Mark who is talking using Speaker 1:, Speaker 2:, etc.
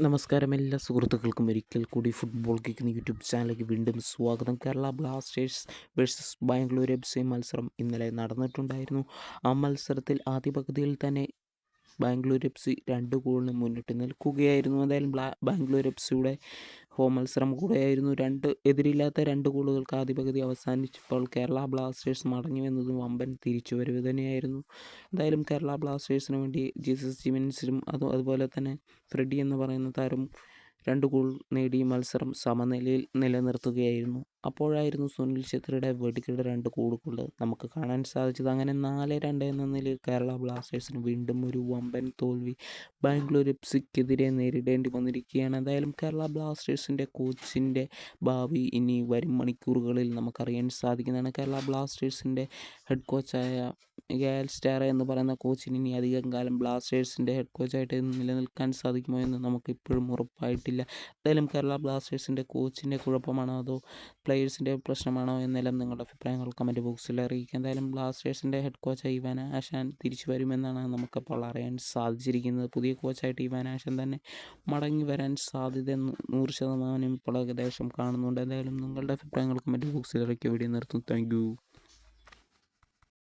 Speaker 1: നമസ്കാരം എല്ലാ സുഹൃത്തുക്കൾക്കും ഒരിക്കൽ കൂടി ഫുട്ബോൾ കിക്കുന്ന യൂട്യൂബ് ചാനലിലേക്ക് വീണ്ടും സ്വാഗതം. Kerala Blasters versus Bangalore F C മത്സരം ഇന്നലെ നടന്നിട്ടുണ്ടായിരുന്നു. ആ മത്സരത്തിൽ ആദ്യ പകുതിയിൽ തന്നെ ബാംഗ്ലൂർ എഫ് സി രണ്ട് ഗോളിന് മുന്നിട്ട് നിൽക്കുകയായിരുന്നു. എന്തായാലും ബാംഗ്ലൂർ എഫ് സിയുടെ ഹോം മത്സരം കൂടെയായിരുന്നു. രണ്ട് എതിരില്ലാത്ത രണ്ട് ഗോളുകൾക്ക് ആദ്യ അവസാനിച്ചപ്പോൾ കേരള ബ്ലാസ്റ്റേഴ്സ് മടങ്ങി വന്നതും വമ്പൻ തിരിച്ചുവരവ് തന്നെയായിരുന്നു. എന്തായാലും കേരള ബ്ലാസ്റ്റേഴ്സിന് വേണ്ടി ജീസസ് ജിമിൻസിലും അതും അതുപോലെ തന്നെ ഫ്രെഡി എന്ന് പറയുന്ന താരം രണ്ട് ഗോൾ നേടി മത്സരം സമനിലയിൽ നിലനിർത്തുകയായിരുന്നു. അപ്പോഴായിരുന്നു സുനിൽ ഛത്രിയുടെ വെടിക്കെട്ട് രണ്ട് കൂടുകൾ നമുക്ക് കാണാൻ സാധിച്ചത്. അങ്ങനെ നാല് രണ്ട് എന്ന നിലയിൽ കേരള ബ്ലാസ്റ്റേഴ്സിന് വീണ്ടും ഒരു വമ്പൻ തോൽവി ബാംഗ്ലൂർ എഫ് സിക്കെതിരെ നേരിടേണ്ടി വന്നിരിക്കുകയാണ്. എന്തായാലും കേരള ബ്ലാസ്റ്റേഴ്സിന്റെ കോച്ചിന്റെ ഭാവി ഇനി വരും മണിക്കൂറുകളിൽ നമുക്കറിയാൻ സാധിക്കുന്നതാണ്. കേരള ബ്ലാസ്റ്റേഴ്സിന്റെ ഹെഡ് കോച്ചായ ഗാൽ സ്റ്റാർ എന്ന് പറയുന്ന കോച്ചിന് ഇനി അധികം കാലം ബ്ലാസ്റ്റേഴ്സിന്റെ ഹെഡ് കോച്ചായിട്ട് നിലനിൽക്കാൻ സാധിക്കുമോ എന്ന് നമുക്ക് ഇപ്പോഴും ഉറപ്പായിട്ടില്ല. എന്തായാലും കേരള ബ്ലാസ്റ്റേഴ്സിന്റെ കോച്ചിന്റെ കുഴപ്പമാണോ അതോ പ്ലെയേഴ്സിന്റെ പ്രശ്നമാണോ എന്നെല്ലാം നിങ്ങളുടെ അഭിപ്രായങ്ങൾ കമന്റ് ബോക്സിൽ അറിയിക്കുക. എന്തായാലും ബ്ലാസ്റ്റേഴ്സിന്റെ ഹെഡ് കോച്ചായി ഇവാൻ ആശാൻ തിരിച്ചു വരുമെന്നാണ് നമുക്കപ്പോൾ അറിയാൻ സാധിച്ചിരിക്കുന്നത്. പുതിയ കോച്ചായിട്ട് ഇവാൻ ആശാൻ തന്നെ മടങ്ങി വരാൻ സാധ്യത നൂറ് ശതമാനം ഇപ്പോൾ ഏകദേശം കാണുന്നുണ്ട്. എന്തായാലും നിങ്ങളുടെ അഭിപ്രായങ്ങൾ കമന്റ് ബോക്സിൽ അറിയിക്കുക. വീഡിയോ നിർത്തും താങ്ക്